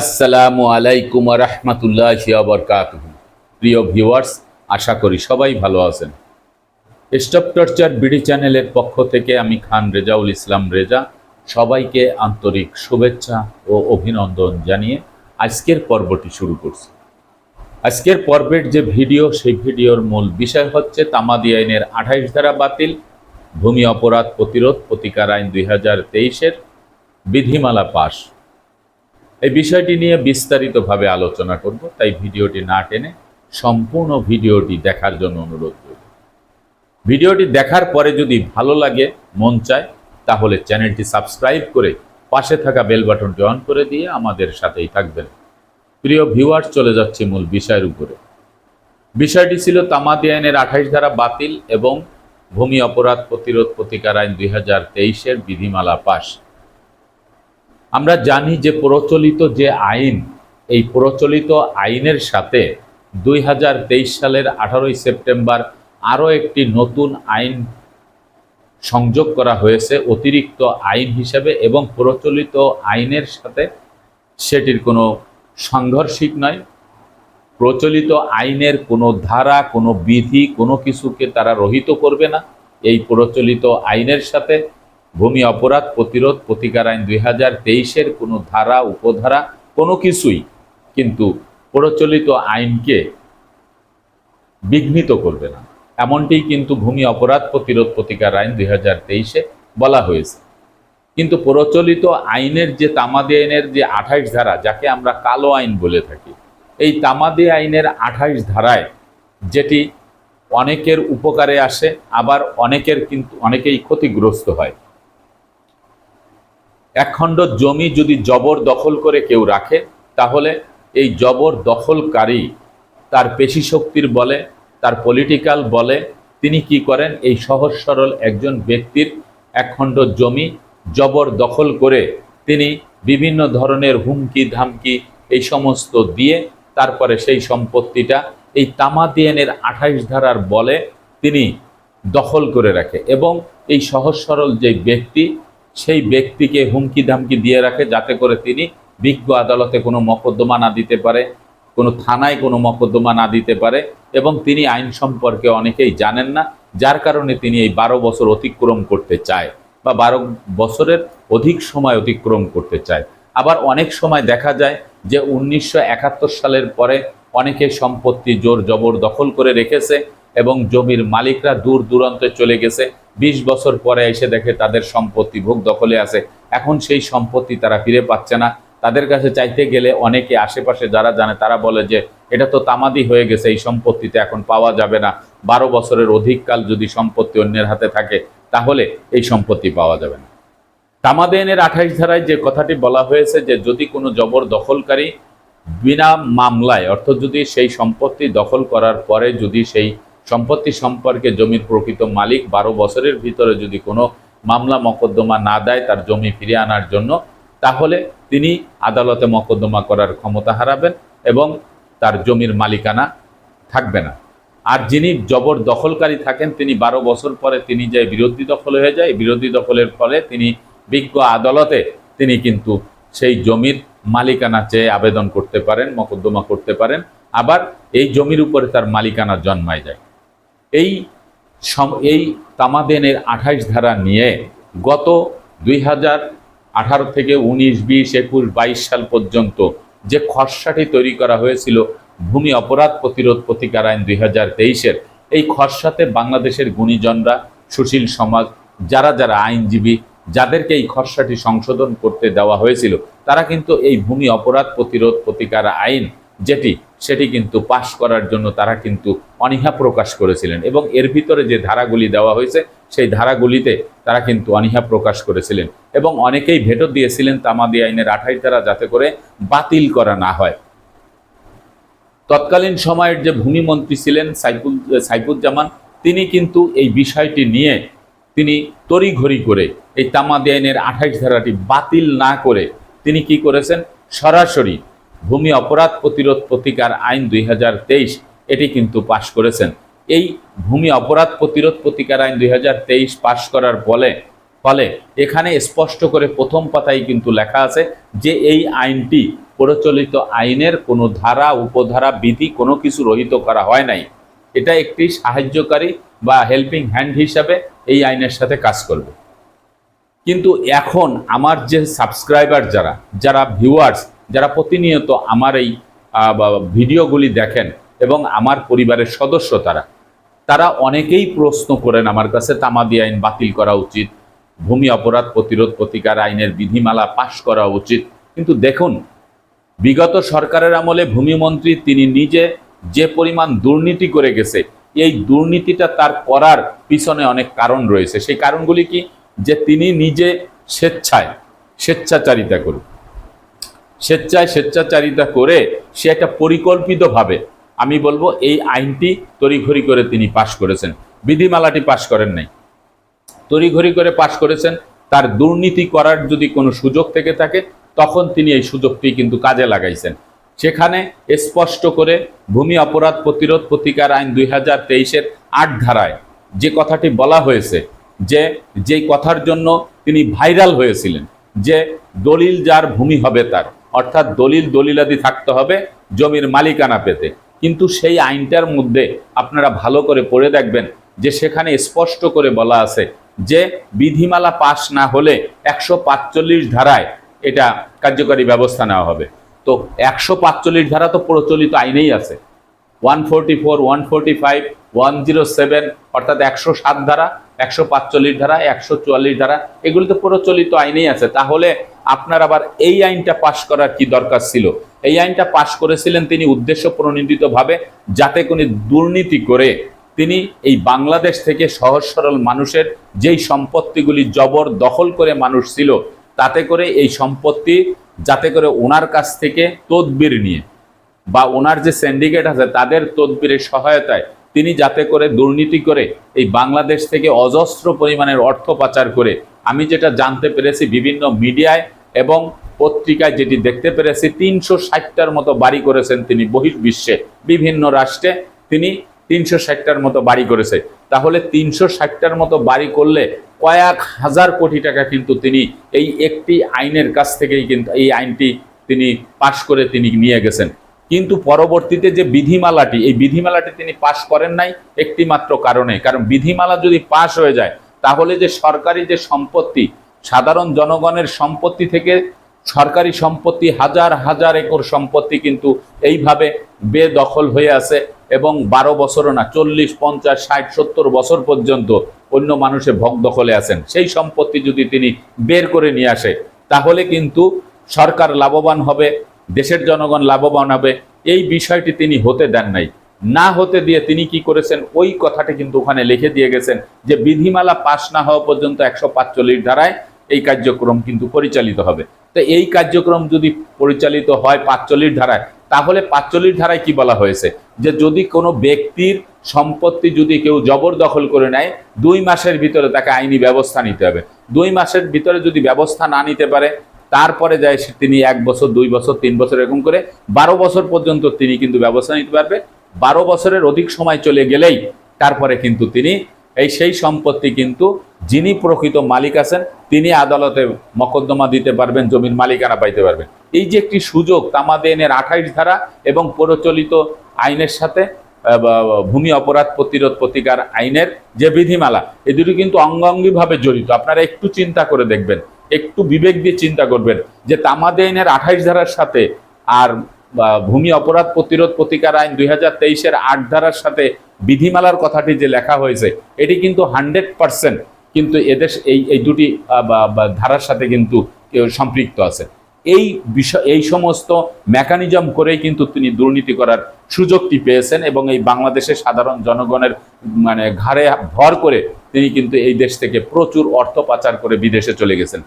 আসসালামু আলাইকুম রহমতুল্লাহ বরকাত প্রিয় ভিউয়ার্স, আশা করি সবাই ভালো আছেন। স্টপ টর্চার বিডি চ্যানেলের পক্ষ থেকে আমি খান রেজাউল ইসলাম রেজা, সবাইকে আন্তরিক শুভেচ্ছা ও অভিনন্দন জানিয়ে আজকের পর্বটি শুরু করছি। আজকের পর্বের যে ভিডিও, সেই ভিডিওর মূল বিষয় হচ্ছে তামাদি আইনের আঠাইশ ধারা বাতিল, ভূমি অপরাধ প্রতিরোধ প্রতিকার আইন দুই হাজার তেইশের বিধিমালা পাশ। এই বিষয়টি নিয়ে বিস্তারিতভাবে আলোচনা করব, তাই ভিডিওটি না টেনে সম্পূর্ণ ভিডিওটি দেখার জন্য অনুরোধ করব ভিডিওটি দেখার পরে যদি ভালো লাগে, মন চায়, তাহলে চ্যানেলটি সাবস্ক্রাইব করে পাশে থাকা বেল বাটনটি অন করে দিয়ে আমাদের সাথেই থাকবেন। প্রিয় ভিউয়ার্স, চলে যাচ্ছে মূল বিষয়ের উপরে। বিষয়টি ছিল তামাদি আইনের আঠাইশ ধারা বাতিল এবং ভূমি অপরাধ প্রতিরোধ প্রতিকার আইন দুই হাজার তেইশের বিধিমালা পাশ। আমরা জানি যে প্রচলিত যে আইন, এই প্রচলিত আইনের সাথে দুই হাজার তেইশ সালের আঠারোই সেপ্টেম্বর আরও একটি নতুন আইন সংযোগ করা হয়েছে, অতিরিক্ত আইন হিসেবে এবং প্রচলিত আইনের সাথে সেটির কোনো সাংঘর্ষিক নয়। প্রচলিত আইনের কোনো ধারা, কোনো বিধি, কোনো কিছুকে তারা রহিত করবে না। এই প্রচলিত আইনের সাথে ভূমি অপরাধ প্রতিরোধ প্রতিকার আইন দুই হাজার তেইশের কোনো ধারা, উপধারা, কোনো কিছুই কিন্তু প্রচলিত আইনকে বিঘ্নিত করবে না। এমনটি কিন্তু ভূমি অপরাধ প্রতিরোধ প্রতিকার আইন দুই হাজার তেইশে বলা হয়েছে। কিন্তু প্রচলিত আইনের যে তামাদি আইনের যে আঠাইশ ধারা, যাকে আমরা কালো আইন বলে থাকি, এই তামাদি আইনের আঠাইশ ধারায় যেটি অনেকের উপকারে আসে, আবার অনেকের কিন্তু, অনেকেই ক্ষতিগ্রস্ত হয়। একখণ্ড জমি যদি জবর দখল করে কেউ রাখে, তাহলে এই জবর দখলকারী তার পেশি শক্তির বলে, তার পলিটিক্যাল বলে, তিনি কি করেন? এই সহজ সরল একজন ব্যক্তির একখণ্ড জমি জবর দখল করে তিনি বিভিন্ন ধরনের হুমকি ধামকি এই সমস্ত দিয়ে তারপরে সেই সম্পত্তিটা এই তামাদিয়ানের আঠাইশ ধারার বলে তিনি দখল করে রাখে। এবং এই সহজ সরল যে ব্যক্তি সেই ব্যক্তিকে হুমকি ধামকি দিয়ে রাখে যাতে করে তিনি বিজ্ঞ আদালতে কোনো মকদ্দমা না দিতে পারে, কোনো থানায় কোনো মকদ্দমা না দিতে পারে এবং তিনি আইন সম্পর্কে অনেকেই জানেন না, যার কারণে তিনি এই বারো বছর অতিক্রম করতে চায় বা বারো বছরের অধিক সময় অতিক্রম করতে চায়। আবার অনেক সময় দেখা যায় যে উনিশশো একাত্তর সালের পরে অনেকে সম্পত্তি জোর জবর দখল করে রেখেছে এবং জমির মালিকরা দূর দূরান্তে চলে গেছে। ২০ বছর পরে এসে দেখে তাদের সম্পত্তি ভোগ দখলে আছে। এখন সেই সম্পত্তি তারা ফিরে পাচ্ছে না। তাদের কাছে চাইতে গেলে অনেকে আশেপাশে যারা জানে, তারা বলে যে, এটা তো তামাদি হয়ে গেছে, এই সম্পত্তিতে এখন পাওয়া যাবে না। বারো বছরের অধিককাল যদি সম্পত্তি অন্যের হাতে থাকে, তাহলে এই সম্পত্তি পাওয়া যাবে না। তামাদেনের আঠাইশ ধারায় যে কথাটি বলা হয়েছে যে, যদি কোনো জবর দখলকারী বিনা মামলায়, অর্থাৎ যদি সেই সম্পত্তি দখল করার পরে যদি সেই সম্পত্তি সম্পর্কে জমির প্রকৃত মালিক বারো বছরের ভিতরে যদি কোনো মামলা মকদ্দমা না দেয়, তার জমি ফিরিয়ে আনার জন্য, তাহলে তিনি আদালতে মকদ্দমা করার ক্ষমতা হারাবেন এবং তার জমির মালিকানা থাকবে না। আর যিনি জবর দখলকারী থাকেন, তিনি বারো বছর পরে তিনি যে বিরোধী দখল হয়ে যায়, বিরোধী দখলের ফলে তিনি বিজ্ঞ আদালতে তিনি কিন্তু সেই জমির মালিকানা চেয়ে আবেদন করতে পারেন, মকদ্দমা করতে পারেন। আবার এই জমির উপরে তার মালিকানা জন্মায় যায়। এই এই তামাদেনের আঠাইশ ধারা নিয়ে গত দুই হাজার আঠারো থেকে উনিশ, বিশ, একুশ, বাইশ সাল পর্যন্ত যে খসড়াটি তৈরি করা হয়েছিল, ভূমি অপরাধ প্রতিরোধ প্রতিকার আইন দুই হাজার তেইশের, এই খসড়াতে বাংলাদেশের গুণীজনরা, সুশীল সমাজ, যারা যারা আইনজীবী, যাদেরকে এই খসড়াটি সংশোধন করতে দেওয়া হয়েছিল, তারা কিন্তু এই ভূমি অপরাধ প্রতিরোধ প্রতিকার আইন যেটি সেটি কিন্তু পাশ করার জন্য তারা কিন্তু অনীহা প্রকাশ করেছিলেন এবং এর ভিতরে যে ধারাগুলি দেওয়া হয়েছে, সেই ধারাগুলিতে তারা কিন্তু অনীহা প্রকাশ করেছিলেন এবং অনেকেই ভেটো দিয়েছিলেন তামাদি আইনের আঠাইশ ধারা যাতে করে বাতিল করা না হয়। তৎকালীন সময়ের যে ভূমিমন্ত্রী ছিলেন সাইফুল, সাইফুজ্জামান, তিনি কিন্তু এই বিষয়টি নিয়ে তিনি তড়িঘড়ি করে এই তামাদি আইনের আঠাইশ ধারাটি বাতিল না করে তিনি কি করেছেন? সরাসরি ভূমি অপরাধ প্রতিরোধ প্রতিকার আইন দুই হাজার তেইশ, এটি কিন্তু পাশ করেছেন। এই ভূমি অপরাধ প্রতিরোধ প্রতিকার আইন দুই হাজার তেইশ পাশ করার ফলে ফলে এখানে স্পষ্ট করে প্রথম পাতায় কিন্তু লেখা আছে যে এই আইনটি প্রচলিত আইনের কোনো ধারা, উপধারা, বিধি কোনো কিছু রহিত করা হয় নাই। এটা একটি সাহায্যকারী বা হেল্পিং হ্যান্ড হিসাবে এই আইনের সাথে কাজ করবে। কিন্তু এখন আমার যে সাবস্ক্রাইবার যারা যারা ভিউয়ার্স যারা প্রতিনিয়ত আমার এই ভিডিওগুলি দেখেন এবং আমার পরিবারের সদস্য তারা তারা অনেকেই প্রশ্ন করেন আমার কাছে, তামাদি আইন বাতিল করা উচিত, ভূমি অপরাধ প্রতিরোধ প্রতিকার আইনের বিধিমালা পাশ করা উচিত। কিন্তু দেখুন, বিগত সরকারের আমলে ভূমিমন্ত্রী তিনি নিজে যে পরিমাণ দুর্নীতি করে গেছে, এই দুর্নীতিটা তার করার পিছনে অনেক কারণ রয়েছে। সেই কারণগুলি কি? যে তিনি নিজে স্বেচ্ছায়, স্বেচ্ছাচারিতা করুন। স্বেচ্ছায় স্বেচ্ছাচারিতা করে সে একটা পরিকল্পিতভাবে, আমি বলব এই আইনটি তড়িঘড়ি করে তিনি পাশ করেছেন। বিধিমালাটি পাশ করেন নাই। তড়িঘড়ি করে পাশ করেছেন, তার দুর্নীতি করার যদি কোনো সুযোগ থেকে থাকে, তখন তিনি এই সুযোগটি কিন্তু কাজে লাগাইছেন। সেখানে স্পষ্ট করে ভূমি অপরাধ প্রতিরোধ প্রতিকার আইন দুই হাজার তেইশের আট ধারায় যে কথাটি বলা হয়েছে, যে, যেই কথার জন্য তিনি ভাইরাল হয়েছিলেন, যে দলিল যার ভূমি হবে তার। অর্থাৎ দলিল দলিলাদি থাকতে হবে জমির মালিকানা পেতে। কিন্তু সেই আইনটার মধ্যে আপনারা ভালো করে পড়ে দেখবেন যে সেখানে স্পষ্ট করে বলা আছে যে বিধিমালা পাশ না হলে একশো ধারায় এটা কার্যকরী ব্যবস্থা নেওয়া হবে। তো একশো পাঁচচল্লিশ ধারা তো প্রচলিত আইনেই আছে। One forty four, one forty five, one zero seven, অর্থাৎ একশো সাত ধারা, একশো পাঁচচল্লিশ ধারা, একশো চুয়াল্লিশ ধারা, এগুলি তো প্রচলিত আইনেই আছে। তাহলে আপনার আবার এই আইনটা পাশ করার কি দরকার ছিল? এই আইনটা পাশ করেছিলেন তিনি উদ্দেশ্য প্রণোদিতভাবে যাতে কোনো দুর্নীতি করে তিনি এই বাংলাদেশ থেকে সহজ সরল মানুষের যেই সম্পত্তিগুলি জবর দখল করে মানুষ ছিল, তাতে করে এই সম্পত্তি যাতে করে ওনার কাছ থেকে তদবির নিয়ে বা ওনার যে সিন্ডিকেট আছে তাদের তদবিরের সহায়তায় তিনি যাতে করে দুর্নীতি করে এই বাংলাদেশ থেকে অজস্র পরিমাণের অর্থ পাচার করে আমি যেটা জানতে পেরেছি বিভিন্ন মিডিয়ায় এবং পত্রিকায় যেটি দেখতে পেরেছি, তিনশো ষাটটার মতো বাড়ি করেছেন তিনি বহির্বিশ্বে, বিভিন্ন রাষ্ট্রে তিনি তিনশো ষাটটার মতো বাড়ি করেছে। তাহলে তিনশো ষাটটার মতো বাড়ি করলে কয়েক হাজার কোটি টাকা কিন্তু তিনি এই একটি আইনের কাছ থেকেই কিন্তু এই আইনটি তিনি পাশ করে তিনি নিয়ে গেছেন। কিন্তু পরবর্তীতে যে বিধিমালাটি, এই বিধিমালাটি তিনি পাশ করেন নাই একটি মাত্র কারণে। কারণ বিধিমালা যদি পাশ হয়ে যায় তাহলে যে সরকারি যে সম্পত্তি, সাধারণ জনগণের সম্পত্তি থেকে সরকারি সম্পত্তি, হাজার হাজার একর সম্পত্তি কিন্তু এইভাবে বেদখল হয়ে আছে এবং বারো বছরও না, চল্লিশ, পঞ্চাশ, ষাট, সত্তর বছর পর্যন্ত অন্য মানুষের ভোগ দখলে আছেন। সেই সম্পত্তি যদি তিনি বের করে নিয়ে আসে, তাহলে কিন্তু সরকার লাভবান হবে, দেশের জনগণ লাভবান হবে। এই বিষয়টি তিনি হতে দেন নাই। না হতে দিয়ে তিনি কি করেছেন? ওই কথাটি কিন্তু ওখানে লিখে দিয়ে গেছেন যে বিধিমালা পাশ না হওয়া পর্যন্ত একশো পাঁচচল্লিশ ধারায় এই কার্যক্রম কিন্তু পরিচালিত হবে। তো এই কার্যক্রম যদি পরিচালিত হয় পাঁচচল্লিশ ধারায়, তাহলে পাঁচচল্লিশ ধারায় কি বলা হয়েছে? যে যদি কোনো ব্যক্তির সম্পত্তি যদি কেউ জবরদখল করে নেয়, দুই মাসের ভিতরে তাকে আইনি ব্যবস্থা নিতে হবে। দুই মাসের ভিতরে যদি ব্যবস্থা না নিতে পারে, তারপরে যায় তিনি এক বছর, দুই বছর, তিন বছর এরকম করে বারো বছর পর্যন্ত তিনি কিন্তু ব্যবস্থা নিতে পারবে। বারো বছরের অধিক সময় চলে গেলেই তারপরে কিন্তু তিনি এই সেই সম্পত্তি কিন্তু যিনি প্রকৃত মালিক আছেন, তিনি আদালতে মকদ্দমা দিতে পারবেন, জমির মালিকানা পাইতে পারবেন। এই যে একটি সুযোগ তামাদেনের আঠাইশ ধারা এবং প্রচলিত আইনের সাথে ভূমি অপরাধ প্রতিরোধ প্রতিকার আইনের যে বিধিমালা, এ দুটি কিন্তু অঙ্গাঙ্গিভাবে জড়িত। আপনারা একটু চিন্তা করে দেখবেন, একটু বিবেক দিয়ে চিন্তা করবেন যে তামাদে আইনের আঠাইশ ধারার সাথে আর ভূমি অপরাধ প্রতিরোধ প্রতিকার আইন দুই হাজার তেইশের আট ধারার সাথে বিধিমালার কথাটি যে লেখা হয়েছে, এটি কিন্তু হান্ড্রেড পার্সেন্ট কিন্তু এদেশ এই এই দুটি ধারার সাথে কিন্তু সম্পৃক্ত আছে। এই বিষয় এই সমস্ত মেকানিজম করেই কিন্তু তিনি দুর্নীতি করার সুযোগটি পেয়েছেন এবং এই বাংলাদেশের সাধারণ জনগণের মানে ঘাড়ে ভর করে তিনি কিন্তু এই দেশ থেকে প্রচুর অর্থ পাচার করে বিদেশে চলে গেছেন।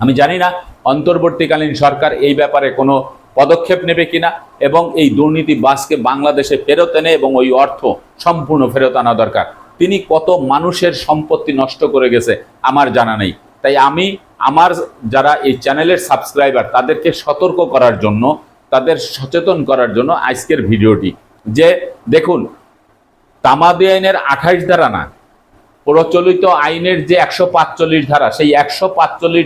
আমি জানি না, অন্তর্বর্তীকালীন সরকার এই ব্যাপারে কোনো পদক্ষেপ নেবে কিনা এবং এই দুর্নীতি বাসকে বাংলাদেশে ফেরত এনে এবং ওই অর্থ সম্পূর্ণ ফেরত আনা দরকার। তিনি কত মানুষের সম্পত্তি নষ্ট করে গেছে আমার জানা নেই। তাই আমি, আমার যারা এই চ্যানেলের সাবস্ক্রাইবার, তাদেরকে সতর্ক করার জন্য, তাদের সচেতন করার জন্য আজকের ভিডিওটি। যে দেখুন, তামাদি আইনের আঠাইশ ধারা না, প্রচলিত আইনের যে একশো ধারা, সেই একশো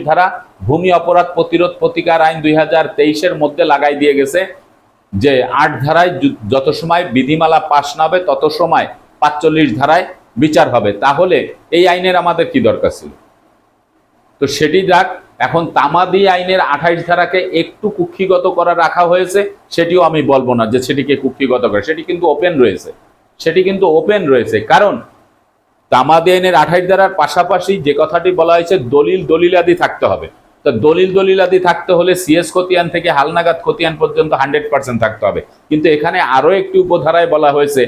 ধারা ভূমি অপরাধ প্রতিরোধ প্রতিকার আইন দুই হাজার তেইশের মধ্যে লাগাই দিয়ে গেছে যে আট ধারায় যত সময় বিধিমালা পাশ না হবে, তত সময় পাঁচচল্লিশ ধারায় বিচার হবে। তাহলে এই আইনের আমাদের কি দরকার ছিল? তো সেটি যাক, এখন তামাদি আইনের আঠাইশ ধারাকে একটু কুক্ষিগত করা রাখা হয়েছে, সেটিও আমি বলব না যে সেটিকে কুক্ষিগত করে। সেটি কিন্তু ওপেন রয়েছে। সেটি কিন্তু ওপেন রয়েছে। কারণ তামাদি আইনের আঠাইশ ধারার পাশাপাশি যে কথাটি বলা হয়েছে, দলিল দলিলাদি থাকতে হবে। তো দলিল দলিলাদি থাকতে হলে সিএস খতিয়ান থেকে হালনাগাদ খতিয়ান পর্যন্ত হান্ড্রেড পার্সেন্ট থাকতে হবে। কিন্তু এখানে আরও একটি উপধারায় বলা হয়েছে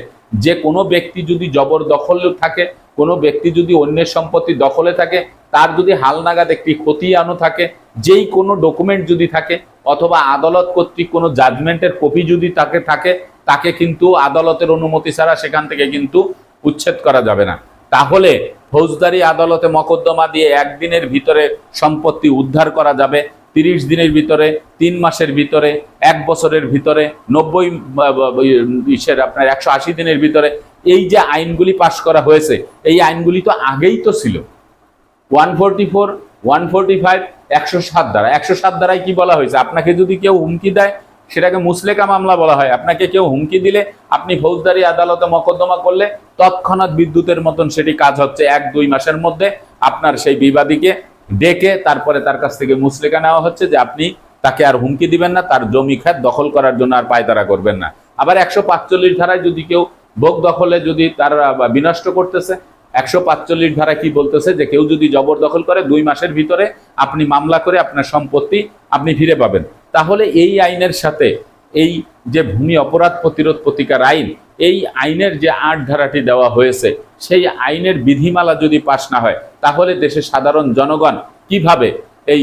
যে, কোনো ব্যক্তি যদি জবরদখল থাকে, কোনো ব্যক্তি যদি অন্যের সম্পত্তি দখলে থাকে, তার যদি হালনাগাদ একটি খতিয়ানও থাকে, যেই কোনো ডকুমেন্ট যদি থাকে, অথবা আদালত কর্তৃক কোনো জাজমেন্টের কপি যদি তাকে থাকে, তাকে কিন্তু আদালতের অনুমতি ছাড়া সেখান থেকে কিন্তু উচ্ছেদ করা যাবে না। তাহলে ফৌজদারি আদালতে মকদ্দমা দিয়ে একদিনের ভিতরে সম্পত্তি উদ্ধার করা যাবে, তিরিশ দিনের ভিতরে, তিন মাসের ভিতরে, এক বছরের ভিতরে, নব্বই ইসের আপনার একশো আশি দিনের ভিতরে। এই যে আইনগুলি পাশ করা হয়েছে, এই আইনগুলি তো আগেই তো ছিল। One forty four, one forty five, একশো সাত দ্বারা। একশো সাত দ্বারায় কি বলা হয়েছে? আপনাকে যদি কেউ হুমকি দেয় সেটাকে মুসলেকা মামলা বলা হয়। আপনাকে কেউ হুমকি দিলে আপনি ফৌজদারি আদালতে মকদ্দমা করলে তৎক্ষণাৎ বিদ্যুতের মতন সেটি কাজ হচ্ছে এক দুই মাসের মধ্যে। আপনার সেই বিবাদীকে ডেকে তারপরে তার কাছ থেকে মুসলেকা নেওয়া হচ্ছে যে আপনি তাকে আর হুমকি দিবেন না, তার জমি খাত দখল করার জন্য আর পায়তারা করবেন না। আবার একশো পাঁচচল্লিশ ধারায় যদি কেউ ভোগ দখলে যদি তার বিনষ্ট করতেছে, একশো পাঁচচল্লিশ ধারা কি বলতেছে যে কেউ যদি জবরদখল করে, দুই মাসের ভিতরে আপনি মামলা করে আপনার সম্পত্তি আপনি ফিরে পাবেন। তাহলে এই আইনের সাথে এই যে ভূমি অপরাধ প্রতিরোধ প্রতিকার আইন, এই আইনের যে আট ধারাটি দেওয়া হয়েছে, সেই আইনের বিধিমালা যদি পাশ না হয়, তাহলে দেশের সাধারণ জনগণ কীভাবে এই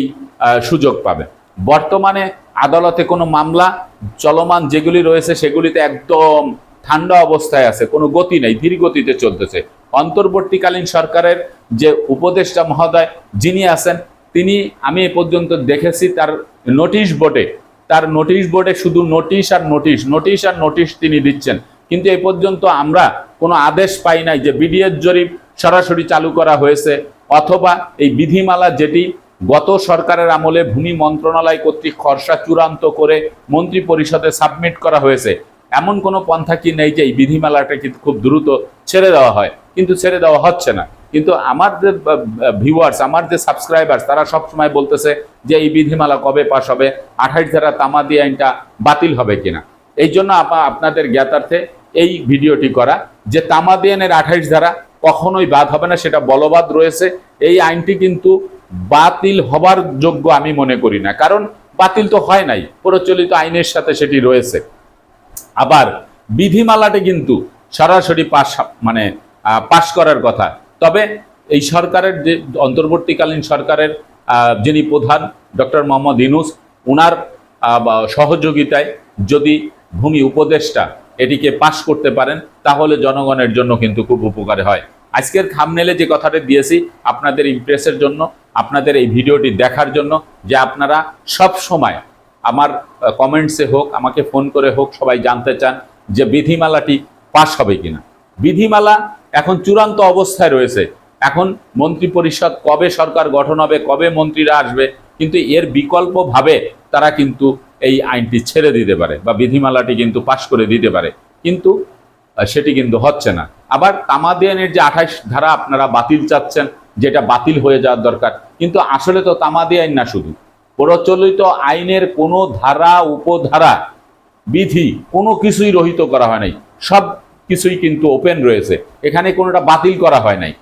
সুযোগ পাবে? বর্তমানে আদালতে কোনো মামলা চলমান যেগুলি রয়েছে, সেগুলিতে একদম ঠান্ডা অবস্থায় আছে, কোনো গতি নেই, ধীর গতিতে চলতেছে। অন্তর্বর্তীকালীন সরকারের যে উপদেষ্টা মহোদয় যিনি আছেন, তিনি, আমি এ পর্যন্ত দেখেছি, তার নোটিশ বোর্ডে তার নোটিশ বোর্ডে শুধু নোটিশ আর নোটিশ নোটিশ আর নোটিশ তিনি দিচ্ছেন। কিন্তু এ পর্যন্ত আমরা কোনো আদেশ পাই নাই যে বিডিএস জরিপ সরাসরি চালু করা হয়েছে, অথবা এই বিধিমালা যেটি গত সরকারের আমলে ভূমি মন্ত্রণালয় কর্তৃক খরচা চূড়ান্ত করে মন্ত্রী পরিষদে সাবমিট করা হয়েছে। এমন কোনো পন্থা কি নেই যে এই বিধিমালাটা কিন্তু খুব দ্রুত ছেড়ে দেওয়া হয়? কিন্তু ছেড়ে দেওয়া হচ্ছে না। কিন্তু আমার যে ভিউয়ার্স আমার যে সাবস্ক্রাইবার্স তারা সব সময় বলতেছে যে এই বিধিমালা কবে পাশ হবে আঠাশ ধারা তামাদি আইনটা বাতিল হবে কিনা। এই জন্য আপনাদের জ্ঞাতার্থে এই ভিডিওটি করা, যে তামাদি আইনের আঠাইশ ধারা কখনোই বাদ হবে না, সেটা বলবাদ রয়েছে। এই আইনটি কিন্তু বাতিল হবার যোগ্য আমি মনে করি না, কারণ বাতিল তো হয় নাই, প্রচলিত আইনের সাথে সেটি রয়েছে। আবার বিধিমালাটি কিন্তু সরাসরি পাশ মানে পাশ করার কথা। তবে এই সরকারের যে অন্তর্বর্তীকালীন সরকারের যিনি প্রধান, ডক্টর মোহাম্মদ ইনুস ওনার সহযোগিতায় যদি ভূমি উপদেষ্টা এটিকে পাশ করতে পারেন, তাহলে জনগণের জন্য কিন্তু খুব উপকারে হয়। আজকের থামনেলে যে কথাটা দিয়েছি, আপনাদের ইমপ্রেসের জন্য, আপনাদের এই ভিডিওটি দেখার জন্য, যে আপনারা সব সময় আমার কমেন্টসে হোক, আমাকে ফোন করে হোক, সবাই জানতে চান যে বিধিমালাটি পাশ হবে কিনা। বিধিমালা এখন চূড়ান্ত অবস্থায় রয়েছে। এখন মন্ত্রী পরিষদ কবে সরকার গঠন হবে, কবে মন্ত্রীরা আসবে, কিন্তু এর বিকল্পভাবে তারা কিন্তু এই আইনটি ছেড়ে দিতে পারে বা বিধিমালাটি কিন্তু পাশ করে দিতে পারে। কিন্তু সেটি কিন্তু হচ্ছে না। আবার তামাদিয়ানের যে আঠাইশ ধারা আপনারা বাতিল চাচ্ছেন, যেটা বাতিল হয়ে যাওয়ার দরকার, কিন্তু আসলে তো তামাদি আইন না শুধু। প্রচলিত আইনের কোনো ধারা, উপধারা, বিধি কোনো কিছুই রহিত করা হয় নাই। সব কিছুই কিন্তু ওপেন রয়েছে। এখানে কোনোটা বাতিল করা হয় নাই।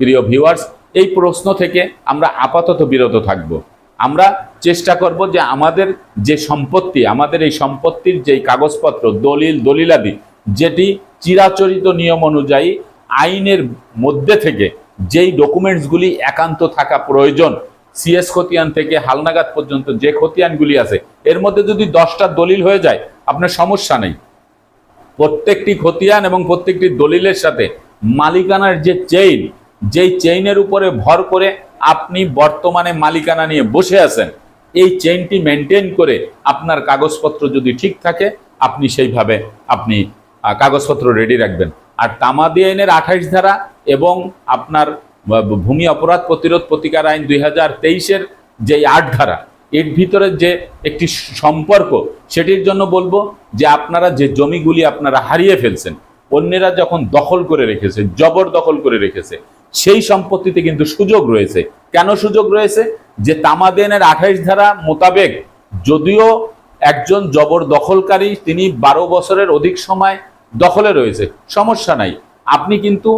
প্রিয় ভিউয়ার্স এই প্রশ্ন থেকে আমরা আপাতত বিরত থাকব। আমরা চেষ্টা করব যে আমাদের যে সম্পত্তি, আমাদের এই সম্পত্তির যেই কাগজপত্র, দলিল, দলিলাদি, যেটি চিরাচরিত নিয়ম অনুযায়ী আইনের মধ্যে থেকে যেই ডকুমেন্টসগুলি একান্ত থাকা প্রয়োজন সিএস খতিয়ান থেকে হালনাগাদ পর্যন্ত যে খতিয়ানগুলি আছে, এর মধ্যে যদি দশটা দলিল হয়ে যায়, আপনার সমস্যা নেই। প্রত্যেকটি খতিয়ান এবং প্রত্যেকটি দলিলের সাথে মালিকানার যে চেইন যেই চেইনের উপরে ভর করে আপনি বর্তমানে মালিকানা নিয়ে বসে আছেন, এই চেইনটি মেনটেন করে আপনার কাগজপত্র যদি ঠিক থাকে, আপনি সেইভাবে আপনি কাগজপত্র রেডি রাখবেন। আর তামাদি আইনের আঠাইশ ধারা এবং আপনার ভূমি অপরাধ প্রতিরোধ প্রতিকার আইন দুই হাজার তেইশের যে আট ধারা এর ভিতরে যে একটি সম্পর্ক, সেটির জন্য বলব যে আপনারা যে জমিগুলি আপনারা হারিয়ে ফেলছেন, অন্যেরা যখন দখল করে রেখেছে, জবর দখল করে রেখেছে, সেই সম্পত্তিতে কিন্তু সুযোগ রয়েছে। কেন সুযোগ রয়েছে? যে তামাদেনের আঠাইশ ধারা মোতাবেক যদিও একজন জবর দখলকারী, তিনি বারো বছরের অধিক সময় দখলে রয়েছে, সমস্যা নাই। আপনি কিন্তু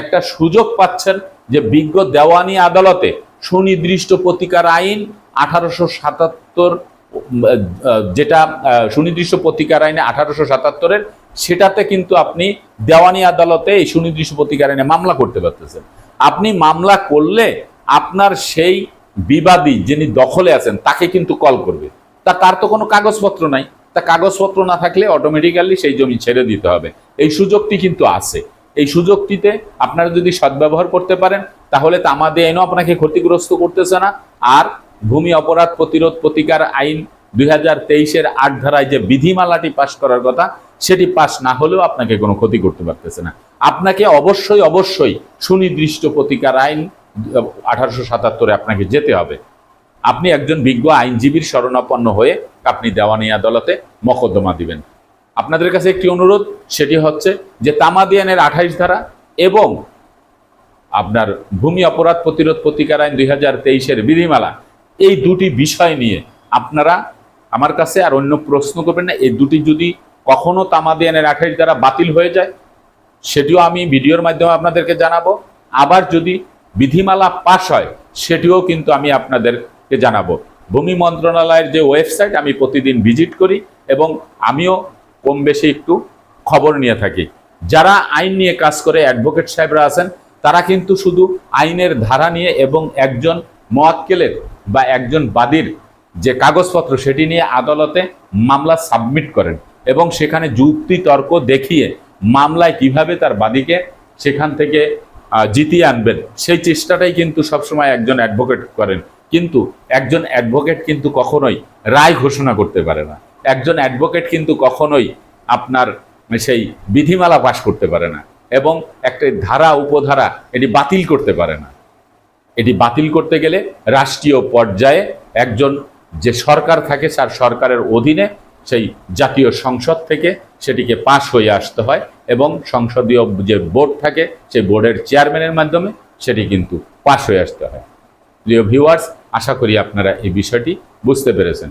একটা সুযোগ পাচ্ছেন যে বিজ্ঞ দেওয়ানি আদালতে সুনির্দিষ্ট প্রতিকার আইন আঠারোশো সাতাত্তর, যেটা, সুনির্দিষ্ট প্রতিকার আইনে আঠারোশো সাতাত্তরের, সেটাতে কিন্তু আপনি দেওয়ানি আদালতে এই সুনির্দিষ্ট প্রতিকার আইনে মামলা করতে পারতেছেন। আপনি মামলা করলে আপনার সেই বিবাদী যিনি দখলে আছেন, তাকে কিন্তু কল করবে। তা তার তো কোনো কাগজপত্র নাই। তা কাগজপত্র না থাকলে অটোমেটিক্যালি সেই জমি ছেড়ে দিতে হবে। এই সুযোগটি কিন্তু আছে। এই সুযোগটিতে আপনারা যদি সদ্ব্যবহার করতে পারেন তাহলে তামাদি আইনও আপনাকে ক্ষতিগ্রস্ত করতেছে না। আর ভূমি অপরাধ প্রতিরোধ প্রতিকার আইন দুই হাজার তেইশের আট ধারায় যে বিধিমালাটি পাশ করার কথা, সেটি পাশ না হলেও আপনাকে কোনো ক্ষতি করতে পারতেছে না। আপনাকে অবশ্যই অবশ্যই সুনির্দিষ্ট প্রতিকার আইন আঠারোশো সাতাত্তরে আপনাকে যেতে হবে। আপনি একজন বিজ্ঞ আইনজীবীর শরণাপন্ন হয়ে আপনি দেওয়ানি আদালতে মকদ্দমা দিবেন। আপনাদের কাছে একটি অনুরোধ, সেটি হচ্ছে যে তামাদিয়ানের আঠাইশ ধারা এবং আপনার ভূমি অপরাধ প্রতিরোধ প্রতিকার আইন দুই হাজার তেইশের বিধিমালা, এই দুটি বিষয় নিয়ে আপনারা আমার কাছে আর অন্য প্রশ্ন করবেন না। এই দুটি যদি কখনো তামাদিয়ানের আঠাইশ দ্বারা বাতিল হয়ে যায়, সেটিও আমি ভিডিওর মাধ্যমে আপনাদেরকে জানাব। আবার যদি বিধিমালা পাশ হয়, সেটিও কিন্তু আমি আপনাদেরকে জানাব। ভূমি মন্ত্রণালয়ের যে ওয়েবসাইট, আমি প্রতিদিন ভিজিট করি এবং আমিও কম বেশি একটু খবর নিয়ে থাকি। যারা আইন নিয়ে কাজ করে, অ্যাডভোকেট সাহেবরা আছেন তারা কিন্তু শুধু আইনের ধারা নিয়ে এবং একজন মোয়াক্কেলের বা একজন বাদীর যে কাগজপত্র সেটি নিয়ে আদালতে মামলা সাবমিট করেন এবং সেখানে যুক্তি তর্ক দেখিয়ে মামলায় কীভাবে তার বাদীকে সেখান থেকে জিতিয়ে আনবেন, সেই চেষ্টাটাই কিন্তু সবসময় একজন অ্যাডভোকেট করেন। কিন্তু একজন অ্যাডভোকেট কিন্তু কখনোই রায় ঘোষণা করতে পারে না। একজন অ্যাডভোকেট কিন্তু কখনোই আপনার সেই বিধিমালা পাশ করতে পারে না। এবং একটা ধারা, উপধারা এটি বাতিল করতে পারে না। এটি বাতিল করতে গেলে রাষ্ট্রীয় পর্যায়ে একজন যে সরকার থাকে তার সরকারের অধীনে সেই জাতীয় সংসদ থেকে সেটিকে পাশ হয়ে আসতে হয় এবং সংসদীয় যে বোর্ড থাকে সেই বোর্ডের চেয়ারম্যানের মাধ্যমে সেটি কিন্তু পাশ হয়ে আসতে হয়। প্রিয় ভিউয়ার্স, আশা করি আপনারা এই বিষয়টি বুঝতে পেরেছেন।